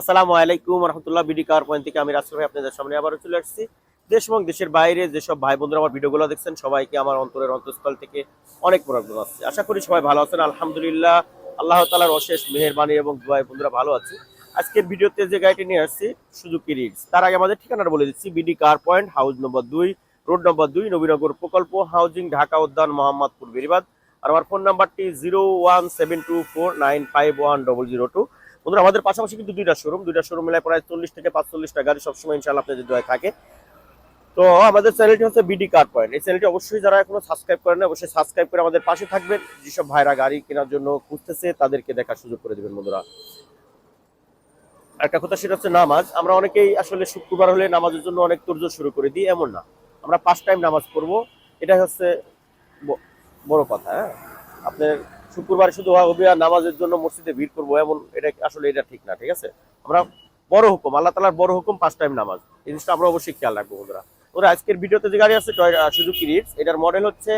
আসসালামু আলাইকুম রহমতুল্লাহ BD car point থেকে আমি রাসেল ভাই আপনাদের সামনে আবারও চলে আসছি। দেশ এবং দেশের বাইরে যেসব ভাই বন্ধুরা আমার ভিডিওগুলো দেখছেন, সবাইকে আমার অন্তরের অন্তঃস্থল থেকে অনেক মোরাকবাদ আছে আশা করি সবাই ভালো আছেন, আলহামদুলিল্লাহ। আল্লাহ তালার অশেষ মেহেরবানি এবং ভাই বন্ধুরা ভালো আছে। আজকের ভিডিওতে যে গাড়িটি নিয়ে আসছি সুজুকি রিডস তার আগে আমাদের ঠিকানাটা বলে দিচ্ছি BD car point house number দুই রোড নম্বর দুই, নবীনগর প্রকল্প হাউজিং ঢাকা উদ্যান, মোহাম্মদপুর, বেরিবাদ। আর আমার ফোন নাম্বারটি zero one seven two four nine five one double zero two বন্ধুরা, আমাদের পাশাপাশি কিন্তু দুইটা শোরুম দুইটা শোরুম মিলায় প্রায় চল্লিশ থেকে পাঁচচল্লিশটা গাড়ি সবসময় ইনশাল্লাহ আপনাদের দোয়া থাকে। তো আমাদের চ্যানেলটি হচ্ছে বিডি কার পয়েন্ট এই চ্যানেলটি অবশ্যই যারা এখনও সাবস্ক্রাইব করেন অবশ্যই সাবস্ক্রাইব করে আমাদের পাশে থাকবেন। যেসব ভাইরা গাড়ি কেনার জন্য খুঁজতেছে, তাদেরকে দেখার সুযোগ করে দেবেন বন্ধুরা। একটা কথা সেটা হচ্ছে নামাজ। আমরা অনেকেই আসলে শুক্রবার হলে নামাজের জন্য অনেক তোরজোর শুরু করে দিই, এমন না। আমরা পাঁচ টাইম নামাজ পড়ব। এটা হচ্ছে বড় কথা হ্যাঁ? আপনার শুক্রবার শুধু হবে আর নামাজের জন্য মসজিদে ভিড় করব এমন, এটা আসলে এটা ঠিক না, ঠিক আছে? আমরা বড় হুকুম, আল্লাহ তালার বড় হুকুম, পাঁচ টাইম নামাজ। এই জিনিসটা আমরা অবশ্যই খেয়াল রাখব, বন্ধুরা। ওরা আজকের ভিডিওতে যে গাড়ি আছে সুজুকি রিডস এটার মডেল হচ্ছে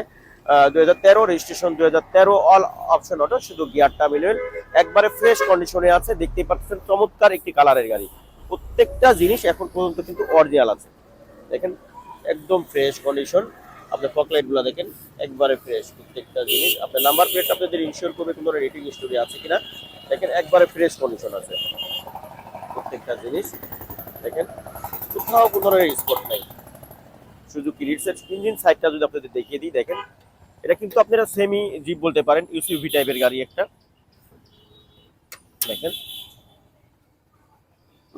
দুই হাজার তেরো, রেজিস্ট্রেশন দুই হাজার তেরো, অল অপশন অটো, শুধু গিয়ারটা মিলবেন একবারে ফ্রেশ কন্ডিশনে আছে, দেখতেই পাচ্ছেন, চমৎকার একটি কালারের গাড়ি। প্রত্যেকটা জিনিস এখন পর্যন্ত কিন্তু অরিজিনাল আছে। দেখেন, একদম ফ্রেশ কন্ডিশন। আপনার ফকলাইটগুলো দেখেন, একবারে ফ্রেশ প্রত্যেকটা জিনিস। আপনার নাম্বার প্লেট আপনাদের ইনশিওর করবে কোনো রেটিং স্টোরি আছে কিনা, দেখেন একবারে ফ্রেশ কন্ডিশন আছে। প্রত্যেকটা জিনিস, দেখেন, কোথাও কোনো স্পট নাই। শুধু কিরিটসের ইঞ্জিন সাইডটা যদি আপনাদের দেখিয়ে দিই, দেখেন, এটা কিন্তু আপনারা সেমি জিপ বলতে পারেন ইউসিভি টাইপের গাড়ি একটা। দেখেন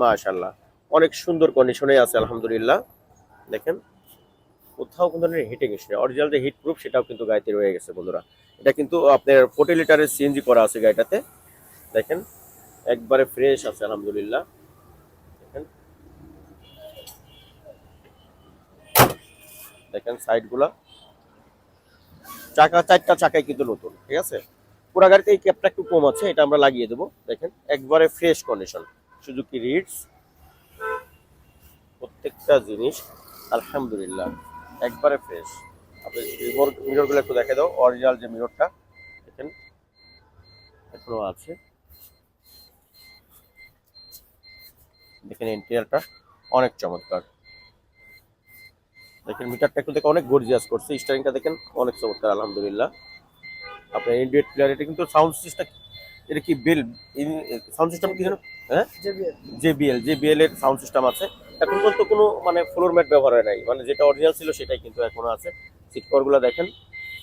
মাশাল্লাহ অনেক সুন্দর কন্ডিশনে আছে, আলহামদুলিল্লাহ। দেখেন কোথাও কোনো ধরনের হিটিং ইস্যু অরিজিনাল যে হিট প্রুফ সেটাও কিন্তু গাড়িতে রয়ে গেছে বন্ধুরা। এটা কিন্তু আপনার ফোর্টি লিটারের সিএনজি করা আছে গাড়িটাতে দেখেন, একবারে ফ্রেশ আছে, আলহামদুলিল্লাহ। দেখেন। দেখেন সাইডগুলা চাকা, চারটা চাকাই কিন্তু নতুন, ঠিক আছে? পুরা গাড়িতে এই ক্যাপটা একটু কম আছে, এটা আমরা লাগিয়ে দেবো। দেখেন, একবারে ফ্রেশ কন্ডিশন সুজুকি রিডস প্রত্যেকটা জিনিস, আলহামদুলিল্লাহ। একবারে ফ্রেশ আপনি মিরর মিররগুলো একটু দেখে দাও অরিজিনাল যে মিররটা দেখেন। এখনও আছে। দেখেন ইন্টেরিয়ারটা অনেক চমৎকার। দেখেন মিটারটা একটু দেখে অনেক গর্জিয়াস করছে। স্টারিংটা দেখেন অনেক চমৎকার আলহামদুলিল্লাহ। আপনার ইন্ডিয়েট প্লেয়ার এটা কিন্তু সাউন্ড সিস্টেম এটা কি বেল সাউন্ড সিস্টেম কি হ্যাঁ? জেবিএল জেবিএল এর সাউন্ড সিস্টেম আছে। এখন পর্যন্ত কোনো মানে ফ্লোর ম্যাট ব্যবহার হয় নাই। মানে যেটা অরিজিনাল ছিল সেটাই কিন্তু এখনও আছে। সিট কভারগুলো দেখেন,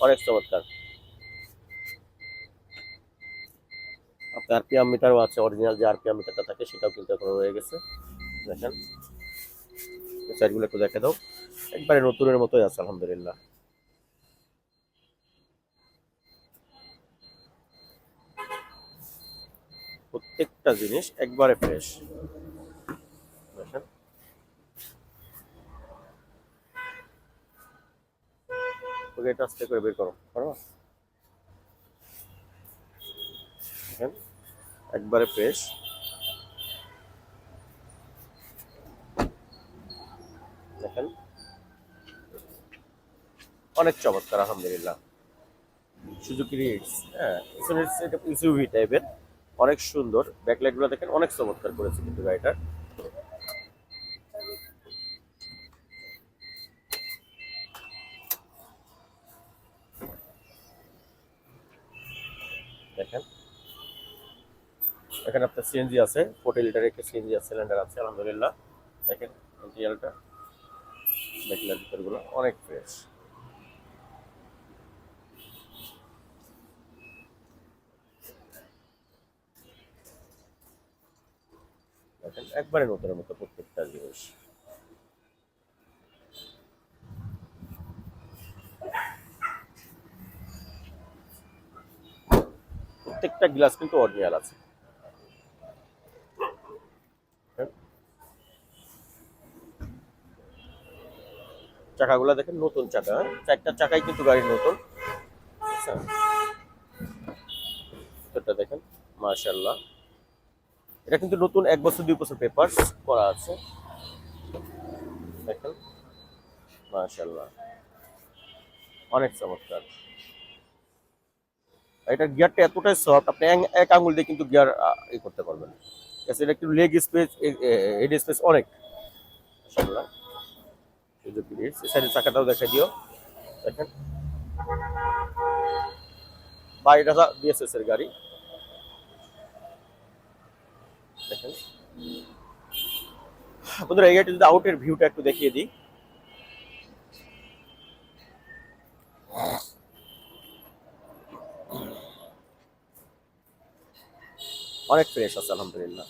অনেক চমৎকার। আপনার আরপিএম মিটারও আছে অরিজিনাল যে আরপিএম মিটারটা থাকে, সেটাও কিন্তু এখনও রয়ে গেছে। দেখেন। সাইডগুলো একটু দেখে দাও। একবারে নতুনের মতোই আছে, আলহামদুলিল্লাহ। প্রত্যেকটা জিনিস একবারে ফ্রেশ ওকে এটা আস্তে করে বের করো দেখেন, একবারে ফ্রেশ দেখেন। অনেক চমৎকার, আলহামদুলিল্লাহ। সুজুকি রিডস হ্যাঁ ইউসিভি টাইপের অনেক সুন্দর। ব্যাকলাইটগুলো দেখেন, অনেক চমৎকার করেছে কিন্তু গাড়িটার দেখেন এখানে আপনার সিএনজি আছে, ফোর্টি লিটারের একটা সিএনজি আছে, সিলিন্ডার আছে, আলহামদুলিল্লাহ। দেখেন ইন্টিরিয়ালটা ব্যাকলাইট ভিতরগুলো, অনেক ফ্রেশ দেখেন, একবারে নতুনের মতো প্রত্যেকটা জিনিস। প্রত্যেকটা গ্লাস কিন্তু অরিজিনাল আছে। চাকাগুলো দেখেন, নতুন চাকা হ্যাঁ? চারটা চাকাই কিন্তু গাড়ির নতুন। আচ্ছা। ভিতরটা দেখেন মাশাল্লাহ এটা কিন্তু নতুন, এক বছর, দুই বছর পেপার করা আছে। দেখেন মাশাল্লাহ অনেক চমৎকার। এটা গিয়ারটা এতটাই সফট আপনি এক- আঙুল দিয়ে কিন্তু গিয়ার ই করতে পারবেন। এটা একটু লেগ স্পেস হেড স্পেস অনেক। মাশাআল্লাহ। রিটস এই সাইডের চাকাটাও দেখাই দিও। দেখেন। হাজার বিএসএস এর গাড়ি। দেখেন। বন্ধুরা, এই যদি আউটের ভিউটা একটু দেখিয়ে দিই। অনেক ফ্রেশ আছে, আলহামদুলিল্লাহ।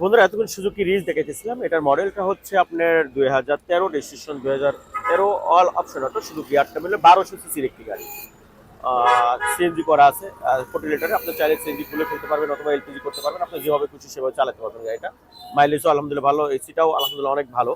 বন্ধুরা, এতক্ষণ সুজুকি রিচ দেখেছিলাম। এটার মডেলটা হচ্ছে আপনার দুই হাজার তেরো রেজিস্ট্রেশন দুই হাজার তেরো অল অপশন অটো শুধু গিয়ারটা মিলে বারোশো সিসির একটি গাড়ি। সিএনজি করা আছে ফোর্টি লিটারে আপনি চাইলে সিএনজি খুলে ফেলতে পারবেন অথবা এলপিজি করতে পারবেন। আপনি যেভাবে খুশি সেভাবে চালাতে পারবেন গাড়িটা। মাইলেজও আলহামদুলিল্লাহ ভালো এসিটাও আলহামদুলিল্লাহ অনেক ভালো।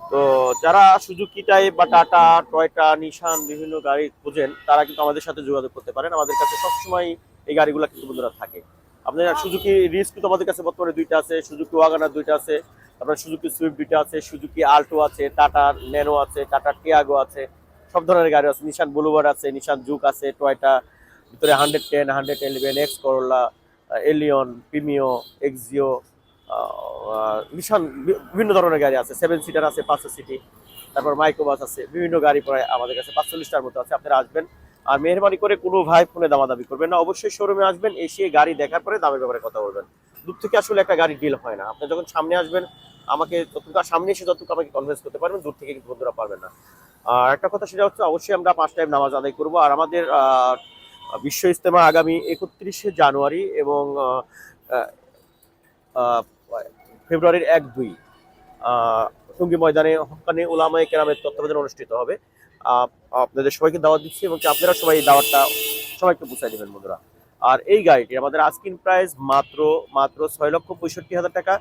তো যারা সুজুকি টাইপ বা টাটা, টয়টা, নিশান বিভিন্ন গাড়ি খোঁজেন, তারা কিন্তু আমাদের সাথে যোগাযোগ করতে পারেন। আমাদের কাছে সবসময় এই গাড়িগুলো কিন্তু বন্ধুরা থাকে। আপনার সুজুকি রিস্ক কিন্তু আমাদের কাছে বর্তমানে দুইটা আছে, সুজুকি ওয়াগানার দুইটা আছে, তারপরে সুজুকি সুইফট দুইটা আছে, সুজুকি আল্টো আছে টাটা ন্যানো আছে টাটা টিয়াগো আছে, সব ধরনের গাড়ি আছে, নিশান বুলুবার আছে, নিশান জুক আছে, টয়টা, ভিতরে hundred ten, hundred eleven X Corolla, Allion, Premio, Axio Nissan বিভিন্ন ধরনের গাড়ি আছে, সেভেন সিটার আছে, পাঁচশো সিটি, তারপর মাইক্রোবাস আছে, বিভিন্ন গাড়ি প্রায় আমাদের কাছে পাঁচচল্লিশটার মতো আছে, আপনারা আসবেন আর মেহরবানি করে কোনো ভাই ফোনে দামাদামি করবেন না। অবশ্যই শোরুমে আসবেন, এসে গাড়ি দেখার পরে দামের ব্যাপারে কথা বলবেন। দূর থেকে আসলে একটা গাড়ি ডিল হয় না। আপনি যখন সামনে আসবেন, আমাকে যতটুকু সামনে এসে যতটুকু আমাকে কনভিন্স করতে পারবেন, দূর থেকে কিন্তু বন্ধুরা পারবেন না। আর একটা কথা সেটা হচ্ছে, অবশ্যই আমরা পাঁচ টাইম নামাজ আদায় করব। আর আমাদের বিশ্ব ইস্তেমা আগামী একত্রিশে জানুয়ারি এবং ফেব্রুয়ারির এক দুই। টঙ্গী ময়দানে হকানে ওলামায়ে কেরামের তত্ত্বাবধানে অনুষ্ঠিত হবে। আপনাদের সবাইকে দাওয়াত দিচ্ছি এবং আপনারা সবাই এই দাওয়াতটা সবাইকে পৌঁছায় দেবেন, বন্ধুরা। আর এই গাড়িটি আমাদের আস্কিন প্রাইস মাত্র মাত্র ছয় লক্ষ পঁয়ষট্টি হাজার টাকা।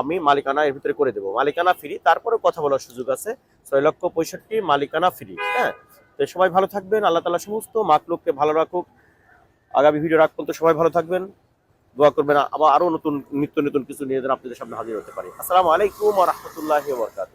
আমি মালিকানা এর ভিতরে করে দেবো। মালিকানা ফ্রি তারপরে কথা বলার সুযোগ আছে। ছয় লক্ষ পঁয়ষট্টি, মালিকানা ফ্রি হ্যাঁ? তো সবাই ভালো থাকবেন, আল্লাহ তালা সমস্ত মাতলোককে ভালো রাখুক। আগামী ভিডিও রাখ পর্যন্ত সবাই ভালো থাকবেন। দোয়া করবেন। আবার আরও নতুন, নিত্য নতুন কিছু নিয়ে যেন আপনাদের সামনে হাজির হতে পারি। আসসালামু আলাইকুম রহমতুল্লাহ বরকাত